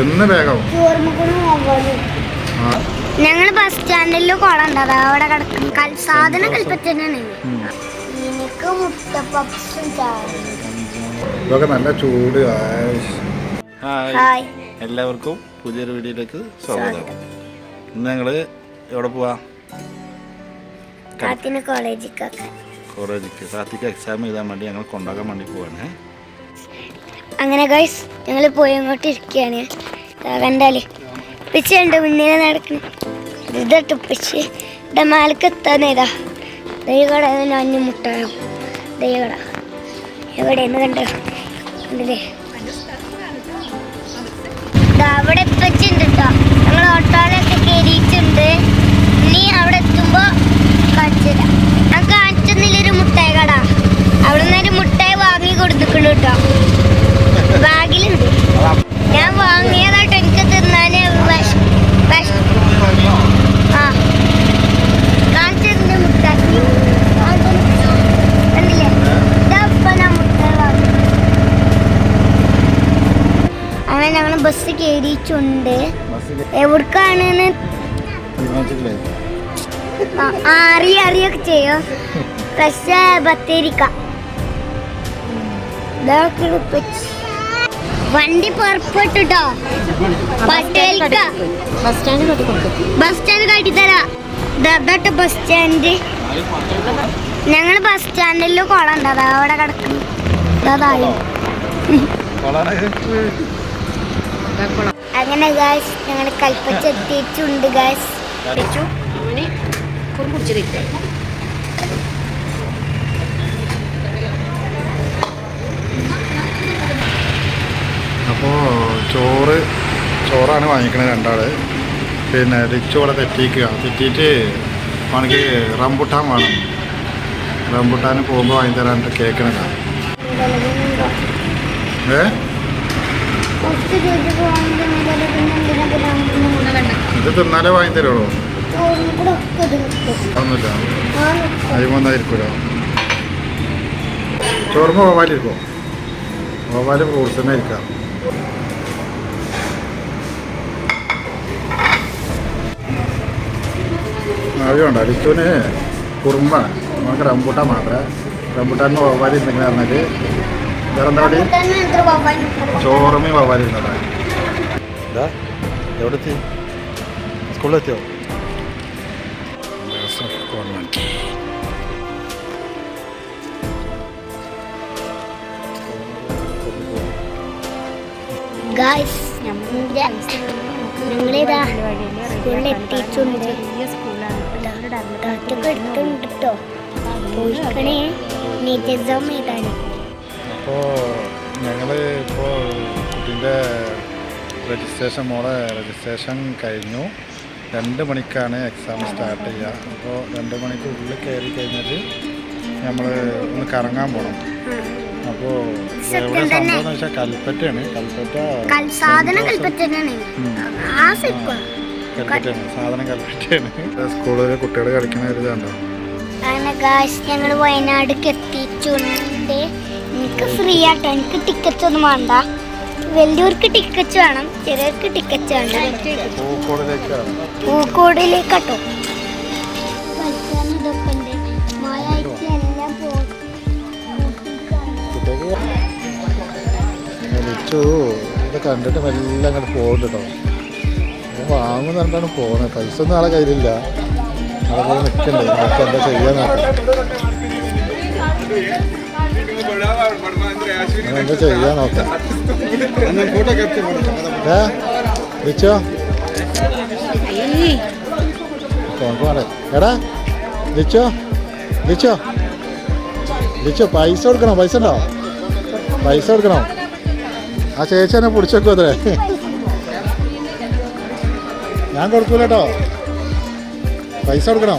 എന്ന് വേഗം. ആ ഞങ്ങൾ ബസ് സ്റ്റാൻഡിൽ കുളം ഉണ്ട്. അവിടെ കിടക്കും. സാധനം കൽപ്പറ്റനാണ്. എനിക്ക് മുട്ട പപ്സും ഇതൊക്കെ നല്ല ചൂട്. ഹായ്. എല്ലാവർക്കും പുതിയൊരു വീഡിയോയിലേക്ക് സ്വാഗതം. ഇന്ന് ഞങ്ങൾ എവിടെ പോവാ? കോളേജിക്ക് കോളേജിക്കൊക്കെ കോളേജിക്ക് സാത്തിക്ക് എക്സാം എഴുതാൻ വേണ്ടി ഞങ്ങൾ കൊണ്ടാക്കാൻ വേണ്ടി പോവാണ്. അങ്ങനെ ഗൈസ് ഞങ്ങൾ പോയി അങ്ങോട്ട് ഇരിക്കുകയാണ്. കണ്ടാൽ? പിച്ച പിച്ചുണ്ട് മുന്നേ നടക്കുന്നു ഇതിട്ട് പിച്ച് ഇവിടെ മാലക്ക് എത്താനേതാ ദൈവകട അഞ്ഞു മുട്ടായോ? ദൈവകട എവിടെയെന്ന് കണ്ടോ? കണ്ടില്ലേ? അവിടെ എത്തിച്ചിട്ടുണ്ട് കേട്ടോ ഞങ്ങൾ ഓട്ടോയിലൊക്കെ കയറിയിട്ടുണ്ട് ഇനി അവിടെ എത്തുമ്പോ കാണിച്ചില്ല ഞാൻ കാണിച്ചൊന്നില്ലൊരു മുട്ടായ കട അവിടെ നിന്ന് ഒരു മുട്ടായി വാങ്ങി കൊടുത്തിട്ടുണ്ട് കേട്ടോ ബാഗിലുണ്ട് ഞാൻ വാങ്ങിയതാട്ടോ എനിക്ക് തിന്നാന് വിഷ- വിഷ- ആ കാണിച്ചിട്ടുണ്ട് മുട്ടായി കണ്ടില്ലേ ഇതാ ഇപ്പൊ ഞാൻ മുട്ടായി വാങ്ങി അങ്ങനെ ഞങ്ങൾ ബസ് കയറിയിട്ടുണ്ട് എവിടേക്കാണെന്ന് അറിയ അറി അറിയൊക്കെ ചെയ്യോ? പക്ഷേ ബത്തേരിക്ക. വണ്ടി പുറപ്പെട്ടുട്ടോ? ബസ് സ്റ്റാൻഡ് ബസ് സ്റ്റാൻഡ് കാട്ടിത്തരാ. ബസ് സ്റ്റാൻഡ് ഞങ്ങൾ ബസ് സ്റ്റാൻഡിൽ കുളം ഉണ്ട്? അതാ അവിടെ കിടക്കുന്നു. അതായി അങ്ങനെ ഗായ്സ് ഞങ്ങൾ കൽപ്പച്ച എത്തിയിട്ടുണ്ട് ഗായ്സ് അവന് കുറും കുടിച്ചിരിക്കും അപ്പോൾ ചോറ് ചോറാണ് വാങ്ങിക്കണത് രണ്ടാൾ. പിന്നെ റിച്ചു ഇവിടെ തെറ്റിക്കുക തെറ്റിയിട്ട് അവനക്ക് റംബുട്ടാൻ വേണം. റംബുട്ടാൻ പോകുമ്പോൾ വാങ്ങി തരാനായിട്ട് കേൾക്കണില്ല ഏ? ഇത് തിന്നാലേ വാങ്ങി തരുള്ളൂ. ഒന്നുമില്ല അരിമൊന്നായിരിക്കുമല്ലോ ചോറുമ്പോ ഓവാലിരിക്കും ഓവാൽ ഫ്രൂട്ട്സ് തന്നെ ഇരിക്കാം അറിയണ്ട ലിച്ചുവിന് കുറുമ്പാണ് നമുക്ക് റംബൂട്ടാൻ മാത്രമേ. റംബൂട്ടാൻ ഓവാലി എന്തെങ്കിലും പറഞ്ഞാൽ വേറെ എന്താ പടി ചോറുമേ ഓവാലി എന്താ? എവിടെ എത്തി സ്കൂളിലെത്തിയോ ഗായ്സ് ഞങ്ങളിതാ സ്കൂളിൽ എത്തിയിട്ടുണ്ട് ഡാറ്റൊക്കെ എടുത്തുണ്ട് കേട്ടോ പോയിക്കണേ. നീറ്റ് എക്സാം എഴുതാൻ അപ്പോൾ ഞങ്ങൾ ഇപ്പോൾ കുട്ടീന്റെ രജിസ്ട്രേഷൻ മോളെ രജിസ്ട്രേഷൻ കഴിഞ്ഞു. രണ്ട് മണിക്കാണ് എക്സാം സ്റ്റാർട്ട് ചെയ്യുക. അപ്പോൾ രണ്ട് മണിക്ക് ഉള്ളിൽ കയറി കഴിഞ്ഞാൽ നമ്മൾ ഒന്ന് കറങ്ങാൻ പോകണം അപ്പോൾ എവിടെ. സംഭവം എന്ന് വെച്ചാൽ കൽപ്പറ്റയാണ്. കൽപ്പറ്റ കൽപ്പറ്റയാണ്. സാധനം കൽപ്പറ്റയാണ്. സ്കൂളിൽ കുട്ടികൾ കളിക്കുന്ന ഒരു ഇതുണ്ടോ? അങ്ങനെ ഗായ്സ് ഞങ്ങൾ വയനാട് എത്തിയിട്ടുണ്ട് എനിക്ക് ഫ്രീ ആട്ടോ. എനിക്ക് ടിക്കറ്റ് ഒന്നും വേണ്ട. വലിയവർക്ക് ടിക്കറ്റ് വേണം ചെറിയവർക്ക് ടിക്കറ്റ് വേണ്ട. പൂക്കോടിലേക്കാട്ടോ. എല്ലാം കണ്ടിട്ട് മെല്ലെ അങ്ങോട്ട് പോകുന്നുണ്ടോ വാങ്ങുന്നുണ്ടാണ് പോകുന്നത് പൈസ ഒന്നും ആളെ കയ്യിലില്ല. ആളെ നിൽക്കണ്ടേ നമുക്ക് എന്താ ചെയ്യാൻ നോക്കാം. എന്താ ചെയ്യാൻ നോക്കാം? ഏ? വിളിച്ചോ എടാ വിളിച്ചോ വിളിച്ചോ വിളിച്ചോ പൈസ കൊടുക്കണോ? പൈസ ഉണ്ടോ? പൈസ കൊടുക്കണോ? ആ ചേച്ചി എന്നെ പിടിച്ചേക്കും അത്രേ ഞാൻ കൊടുക്കൂല കേട്ടോ പൈസ കൊടുക്കണോ?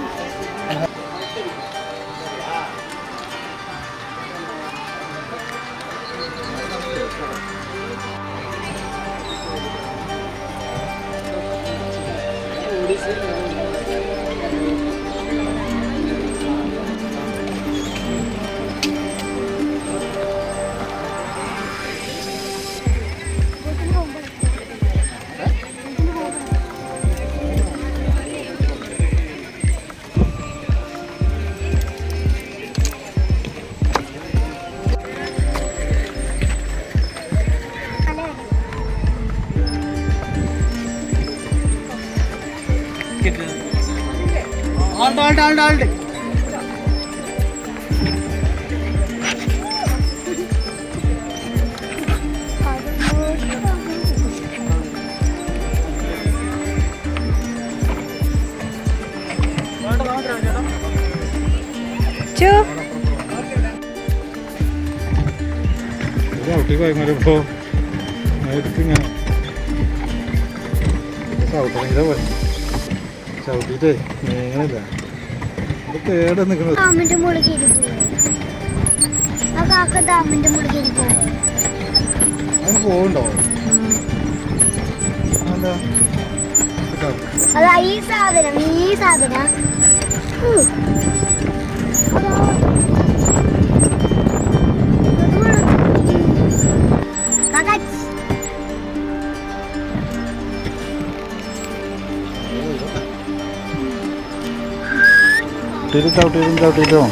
എന്താണെന്ന് അറിയുന്നത്? നിക്കുമ്പോ നിക്കുമ്പോ ഇങ്ങനെ അമറും. ചു ചവിട്ടി ഭയങ്കരപ്പോ എടുത്തിങ്ങനെ ചവിട്ടണെങ്കിലേ പോലെ ചവിട്ടിട്ടേ നേരല്ല ഇത് കേട് നിൽക്കുന്നത്. ഡാമിന്റെ മുകളിൽ കയറി പോകും കാക്ക ഡാമിന്റെ മുകളിൽ കയറി പോകും അതിന് പോകണ്ടോ എന്താ അതാ ഈ സാധനം ഈ സാധനം. ചവിട്ടിയിട്ട് ചവിട്ടിയിലും ചവിട്ടിയിട്ടും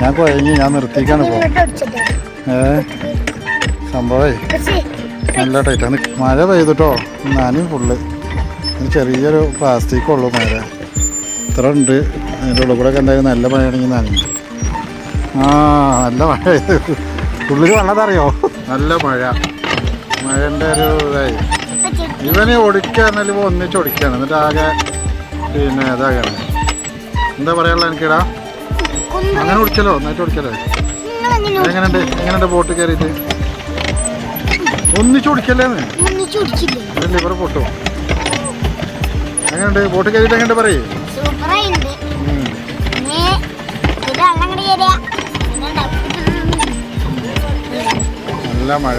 ഞാൻ കുഴങ്ങി ഞാൻ നിർത്തിക്കാണ് ഇപ്പോൾ. ഏ? സംഭവേ. നല്ല ടൈറ്റാണ് മഴ പെയ്തിട്ടോ? ഞാനും ഫുള്ള്. ചെറിയൊരു പ്ലാസ്റ്റിക് ഉള്ളൂ മഴ ഇത്ര ഉണ്ട്. അതിന്റെ ഉള്ളിൽ കൂടെ എന്തായാലും നല്ല മഴയാണെങ്കിൽ നനഞ്ഞു ആ നല്ല മഴ പെയ്ത്. ഉള്ളിൽ വെള്ളതറിയോ നല്ല മഴ. മഴന്റെ ഒരു ഇതായി. ഇവന് ഒടിക്കാന്നല്ല ഇവ ഒന്നിച്ച് ഒടിക്കുകയാണ് എന്നിട്ട് ആകെ പിന്നെ ഇതാകാണ് എന്താ പറയാനുള്ള എനിക്കിടാ? അങ്ങനെ കുടിക്കലോ ഒന്നായിട്ട് കുടിക്കലോ എങ്ങനെയുണ്ട്? എങ്ങനെയുണ്ട് ബോട്ട് കയറിയിട്ട്? ഒന്നിച്ചു കുടിക്കല്ലേന്ന് ഇവരെ ലിവർ പൊട്ടും. എങ്ങനെയുണ്ട്? ബോട്ട് കയറിയിട്ട് എങ്ങനെ പറയേ. നല്ല മഴ.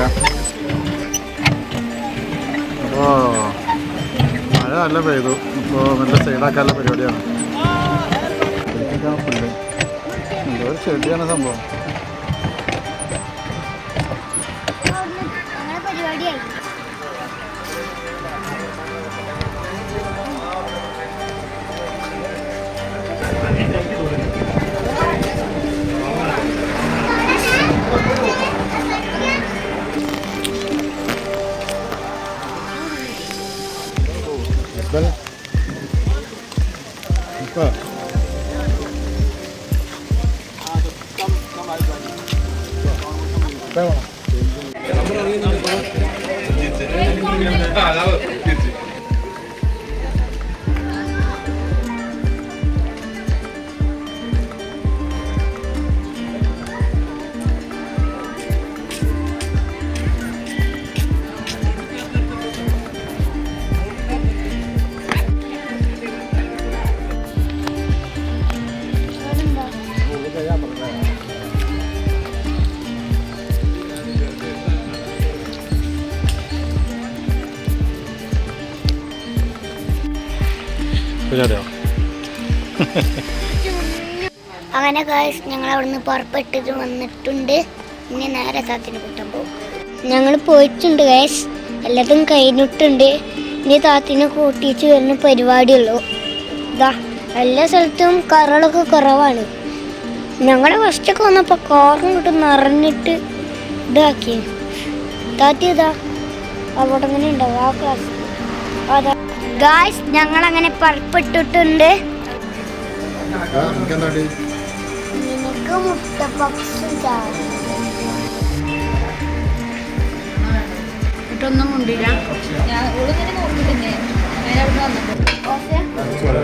അപ്പോ മഴ നല്ല പെയ്തു. ഇപ്പോൾ നല്ല സൈഡാക്കാനുള്ള പരിപാടിയാണ്. ശരിക്കും പുല്ല്. എന്തോ ഒരു ചെടിയാണ് സംഭവം வேணாம் പരിപാടിയോ അങ്ങനെ ഗായ്സ് ഞങ്ങൾ അവിടുന്ന് പുറപ്പെട്ടിട്ട് വന്നിട്ടുണ്ട്. ഇനി നേരെ താത്തിന് കൂട്ടാൻ പോകും ഞങ്ങൾ പോയിട്ടുണ്ട് ഗായ്സ് എല്ലാതും കഴിഞ്ഞിട്ടുണ്ട്. ഇനി താത്തിനെ കൂട്ടിയിട്ട് വരുന്ന പരിപാടിയുള്ളൂ. ഇതാ എല്ലാ സ്ഥലത്തും കറകളൊക്കെ കുറവാണ്. ഞങ്ങളെ ഫസ്റ്റൊക്കെ വന്നപ്പോൾ കാറും കിട്ടും നിറഞ്ഞിട്ട് ഇതാക്കി താത്തി ഇതാ അവിടെ അങ്ങനെ ഉണ്ടാവും ആ ക്ലാസ് അതാ. ഗായ്സ് ഞങ്ങൾ അങ്ങനെ പറപ്പെട്ടിട്ടുണ്ട് മുട്ട എന്നിട്ടൊന്നും മുണ്ടില്ല. ഞാൻ ഓളിങ്ങനെ നോക്കിട്ടന്നെ നേരെ അവിടെ വന്നിട്ട് ചോര